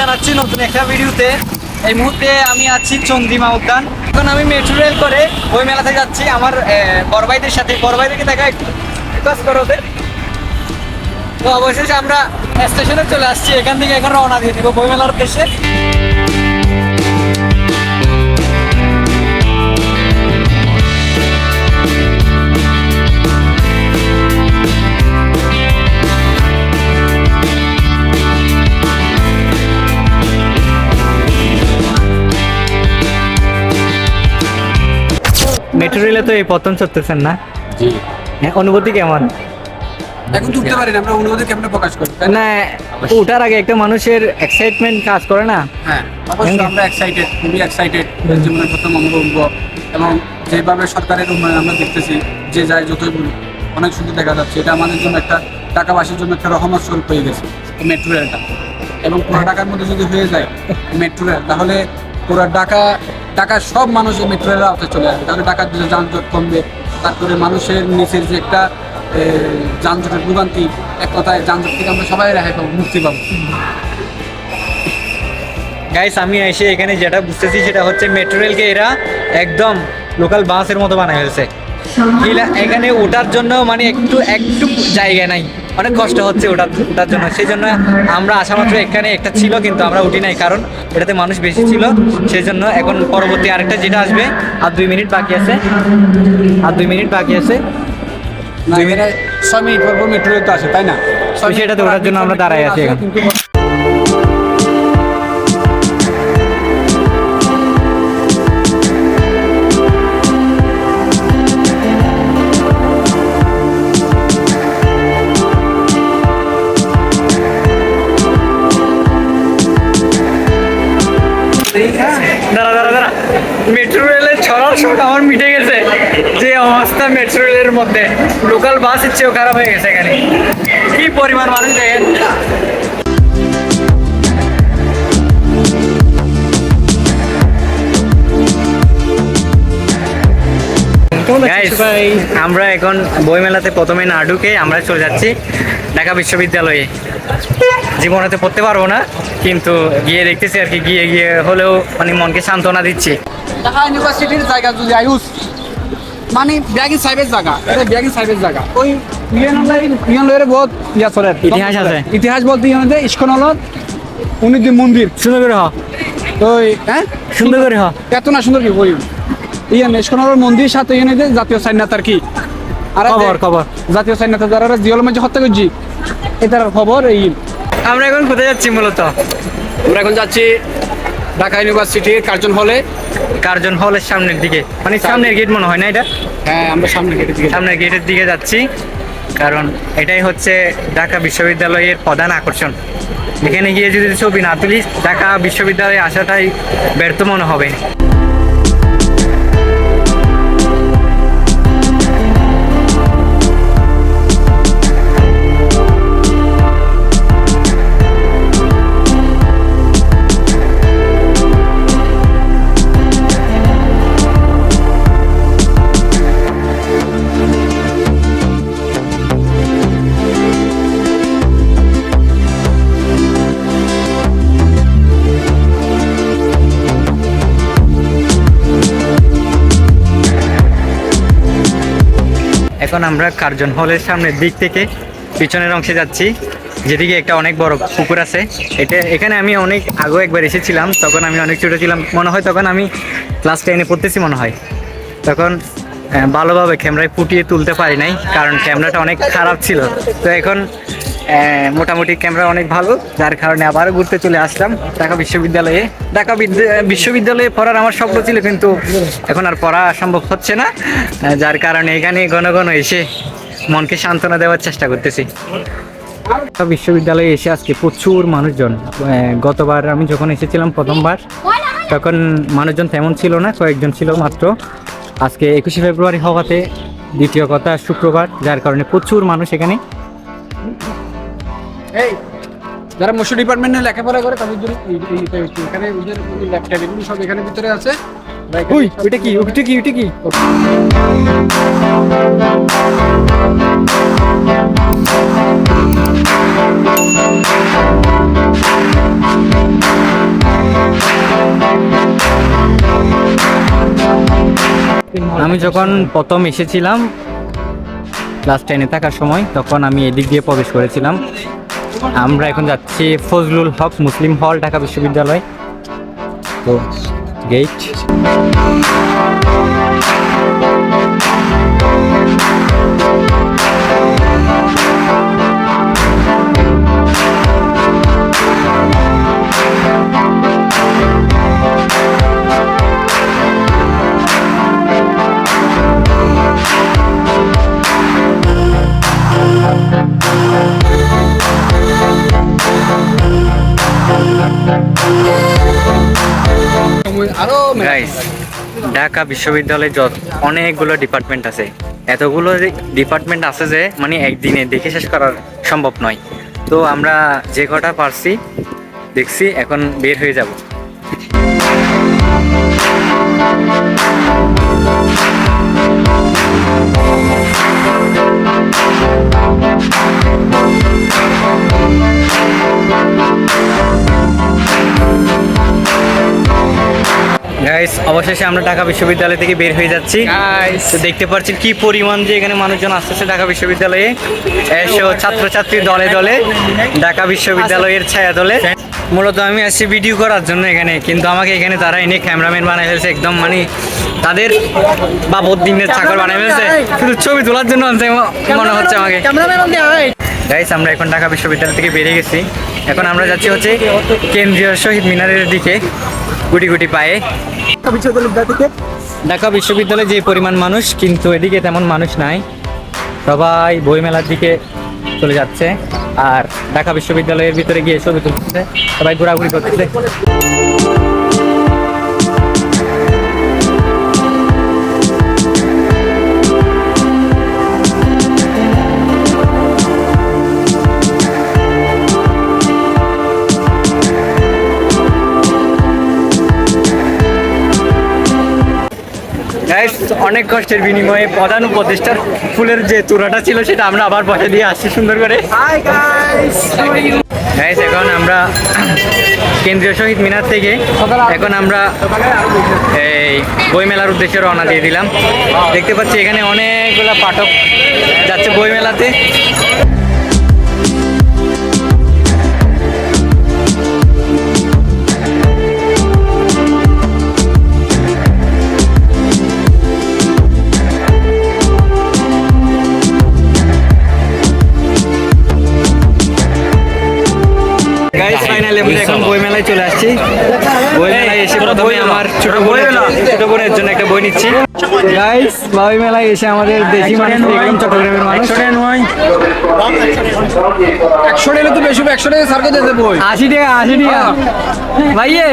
জানাচ্ছি নতুন একটা ভিডিওতে। এই মুহূর্তে আমি আছি চন্দ্রিমা উদ্যান। এখন আমি মেট্রো রেল করে ওই মেলাতে যাচ্ছি। আমার বড় ভাইদের সাথে। বড় ভাইদেরকে দেখা একটু তো অবশেষে আমরা স্টেশনে চলে আসছি। এখান থেকে এখন রওনা দিয়ে দিব বই মেলার মেট্রো রেলে তো এই প্রথম চড়তেছেন না? জি। হ্যাঁ, অনুভূতি কেমন? এখন তুলতে পারি না আমরা অনুভূতি কেমনে প্রকাশ করি না? ওঠার আগে একটা মানুষের এক্সাইটমেন্ট কাজ করে না? হ্যাঁ অবশ্যই আমরা এক্সাইটেড খুবই এক্সাইটেড জীবনের প্রথম উঠবো। এবং যেভাবে সরকারের উন্নয়ন আমরা দেখতেছি যে যায় যতই অনেক সুন্দর দেখা যাচ্ছে এটা আমাদের জন্য একটা টাকাবাসীর জন্য একটা রহমত স্বরূপ হয়ে গেছে মেট্রো রেলটা এবং পুরো ঢাকার মধ্যে যদি হয়ে যায় মেট্রো রেল তাহলে পুরো ঢাকা ঢাকার সব মানুষ এই মেট্রো রেলের আওতায় চলে আসবে তাহলে ঢাকার যে যানজট কমবে তারপরে মানুষের নিচের যে একটা যানজটের ভোগান্তি এক কথায় যানজট থেকে আমরা সবাই রেহাই পাবো মুক্তি পাবো। গাইস আমি এসে এখানে যেটা বুঝতেছি সেটা হচ্ছে মেট্রো রেলকে এরা একদম লোকাল বাসের মতো বানায় ফেলছে। এখানে ওঠার জন্য মানে একটু একটু জায়গা নাই। অনেক কষ্ট হচ্ছে ওটা ওটার জন্য। সেই জন্য আমরা আসা মাত্র এখানে একটা ছিল কিন্তু আমরা উঠি নাই কারণ এটাতে মানুষ বেশি ছিল। সেই জন্য এখন পরবর্তী আরেকটা যেটা আসবে আর দুই মিনিট বাকি আছে। আর দুই মিনিট বাকি আছে। না মিনিট ছয় মিনিট পর মেট্রো তো আসে তাই না? সেটাতে ওঠার জন্য আমরা দাঁড়াই আছি এখন। মধ্যে লোকাল বাসের চেয়েও খারাপ হয়ে গেছে এখানে। কি পরিমাণ মানুষ দেখেন। আমরা এখন বইমেলাতে প্রথমে না ঢুকে আমরা চলে যাচ্ছি ঢাকা বিশ্ববিদ্যালয়ে। জীবনেতে পড়তে পারব না কিন্তু গিয়ে দেখতেছি আর কি গিয়ে গিয়ে হলেও মানে মনকে সান্ত্বনা দিচ্ছি। ঢাকা ইউনিভার্সিটির জায়গা যদি আয়ুষ মানে ব্যাগিং সাহেবের জায়গা এটা ব্যাগিং সাহেবের জায়গা ওই ইয়ন লয়ের বহুত ইয়া চলে। ইতিহাস আছে। ইতিহাস বলতে ইয়নতে ইস্কন হল উনি যে মন্দির। সুন্দর করে হ। ওই হ্যাঁ? সুন্দর করে হ। এত না সুন্দর কি বলি ইয়ান ইস্কন হল মন্দির সাথে ইয়নে যে জাতীয় স্বাধীনতা আর কি? আর খবর খবর। জাতীয় স্বাধীনতা যারা জিয়ল মাঝে হত্যা করছি। এটার খবর এই। আমরা এখন কোথায় যাচ্ছি মূলত? আমরা এখন যাচ্ছি ঢাকা ইউনিভার্সিটির কার্জন হলে। কার্জন হলের সামনের দিকে। মানে সামনের গেট মনে হয় না এটা? হ্যাঁ আমরা সামনের গেটের দিকে সামনের গেটের দিকে যাচ্ছি। কারণ এটাই হচ্ছে ঢাকা বিশ্ববিদ্যালয়ের প্রধান আকর্ষণ। এখানে গিয়ে যদি ছবি না তুলিস ঢাকা বিশ্ববিদ্যালয়ে আসাটাই ব্যর্থ মনে হবে। এখন আমরা কার্জন হলের সামনের দিক থেকে পিছনের অংশে যাচ্ছি। যেদিকে একটা অনেক বড় পুকুর আছে। এটা এখানে আমি অনেক আগে একবার এসেছিলাম। তখন আমি অনেক ছোটো ছিলাম। মনে হয় তখন আমি ক্লাস টেনে পড়তেছি মনে হয়। তখন ভালোভাবে ক্যামেরায় ফুটিয়ে তুলতে পারি নাই। কারণ ক্যামেরাটা অনেক খারাপ ছিল। তো এখন মোটামুটি ক্যামেরা অনেক ভালো, যার কারণে আবারও ঘুরতে চলে আসলাম ঢাকা বিশ্ববিদ্যালয়ে। ঢাকা বিদ্যা- বিশ্ববিদ্যালয়ে পড়ার আমার স্বপ্ন ছিল, কিন্তু এখন আর পড়া সম্ভব হচ্ছে না। যার কারণে এখানে ঘন ঘন এসে মনকে সান্ত্বনা দেওয়ার চেষ্টা করতেছি। বিশ্ববিদ্যালয়ে এসে আজকে প্রচুর মানুষজন গতবার আমি যখন এসেছিলাম প্রথমবার, তখন মানুষজন তেমন ছিল না, কয়েকজন ছিল মাত্র। আজকে একুশে ফেব্রুয়ারি হওয়াতে দ্বিতীয় কথা শুক্রবার, যার কারণে প্রচুর মানুষ এখানে। এই, যারা মশু ডিপার্টমেন্টে লেখাপড়া করে, তাদের জন্য এখানে ওদের ল্যাপটপ এগুলো সব এখানে ভিতরে আছে। ওই, ওইটা কি? ওইটা কি? ওইটা কি? আমি যখন প্রথম এসেছিলাম ক্লাস টেনে থাকার সময়, তখন আমি এদিক দিয়ে প্রবেশ করেছিলাম। আমরা এখন যাচ্ছি ফজলুল হক মুসলিম হল ঢাকা বিশ্ববিদ্যালয়। তো গেট ঢাকা বিশ্ববিদ্যালয়ে যত অনেকগুলো ডিপার্টমেন্ট আছে। এতগুলো ডিপার্টমেন্ট আছে যে মানে একদিনে দেখে শেষ করার সম্ভব নয়। তো আমরা যে কটা পারছি, দেখছি, এখন বের হয়ে যাব। অবশেষে আমরা ঢাকা বিশ্ববিদ্যালয় থেকে বের হয়ে যাচ্ছি। তো দেখতে পাচ্ছেন কি পরিমাণ যে এখানে মানুষজন আসতেছে ঢাকা বিশ্ববিদ্যালয়ে। এসো ছাত্রছাত্রী দলে দলে ঢাকা বিশ্ববিদ্যালয়ের ছায়া দলে। মূলত আমি আসছি ভিডিও করার জন্য এখানে কিন্তু আমাকে এখানে তারা এনে ক্যামেরাম্যান বানাই ফেলছে একদম মানে তাদের বাবদ দিনের চাকর বানাই ফেলছে। শুধু ছবি তোলার জন্য আনছে মনে হচ্ছে আমাকে। গাইস আমরা এখন ঢাকা বিশ্ববিদ্যালয় থেকে বেরিয়ে গেছি। এখন আমরা যাচ্ছি হচ্ছে কেন্দ্রীয় শহীদ মিনারের দিকে। গুটি গুটি পায়ে। ঢাকা বিশ্ববিদ্যালয়ে যে পরিমাণ মানুষ কিন্তু এদিকে তেমন মানুষ নাই। সবাই বইমেলার দিকে চলে যাচ্ছে আর ঢাকা বিশ্ববিদ্যালয়ের ভিতরে গিয়ে ছবি তুলতেছে সবাই ঘোরাঘুরি করতেছে। অনেক কষ্টের বিনিময়ে প্রধান উপদেষ্টার ফুলের যে চূড়াটা ছিল সেটা আমরা আবার পয়সা দিয়ে আসছি সুন্দর করে। এখন আমরা কেন্দ্রীয় শহীদ মিনার থেকে এখন আমরা এই বইমেলার উদ্দেশ্যে রওনা দিয়ে দিলাম। দেখতে পাচ্ছি এখানে অনেকগুলো পাঠক যাচ্ছে বইমেলাতে গাইস বইমেলায় বই মেলায় এসে প্রথমে আমার ছোট বোনের ছোট বোনের জন্য একটা বই নিচ্ছি। গাইস বই মেলায় এসে আমাদের দেশি মানুষ একদম চট্টগ্রামের মানুষ। একশো টাকা তো বেশি একশো টাকা সার্কে দিতে বই আশি টাকা আশি টাকা। ভাইয়ে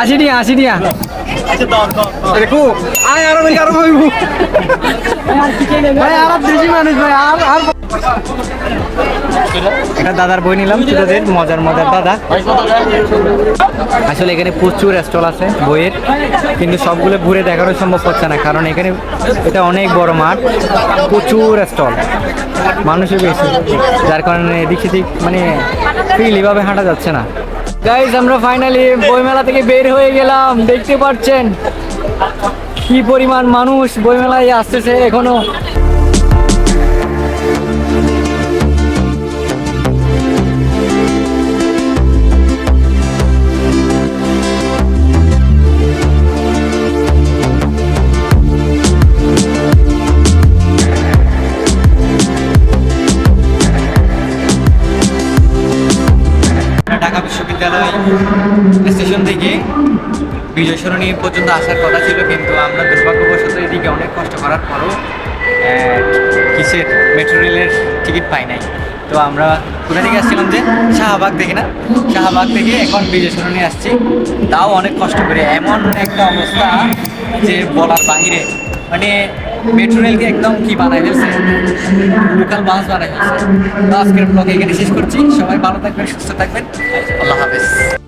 আশি টাকা আশি টাকা। আয়, আর একটা দাদার বই নিলাম, ছোটদের, মজার মজার দাদা। আসলে এখানে প্রচুর স্টল আছে বইয়ের, কিন্তু সবগুলো ঘুরে দেখানো সম্ভব হচ্ছে না, কারণ এখানে এটা অনেক বড় মাঠ, প্রচুর স্টল মানুষের বেশি, যার কারণে এদিক সেদিক মানে ফ্রিলিভাবে হাঁটা যাচ্ছে না। গাইজ আমরা ফাইনালি বইমেলা থেকে বের হয়ে গেলাম। দেখতে পাচ্ছেন কি পরিমাণ মানুষ বইমেলায় আসতেছে এখনও। বিজয় সরণি পর্যন্ত আসার কথা ছিল, কিন্তু আমরা দুর্ভাগ্যবশত এদিকে অনেক কষ্ট করার পরও কিসের মেট্রো রেলের টিকিট পাই নাই। তো আমরা কোথা থেকে আসছিলাম যে? শাহবাগ থেকে না? শাহবাগ থেকে এখন বিজয় সরণি আসছি। তাও অনেক কষ্ট করে, এমন একটা অবস্থা যে বলার বাহিরে মানে মেট্রো রেলকে একদম কি বানাই ফেলছে? লোকাল বাস বানাই ফেলছে। তো আজকের ব্লগে এখানে শেষ করছি। সবাই ভালো থাকবেন, সুস্থ থাকবেন। আল্লাহ হাফেজ।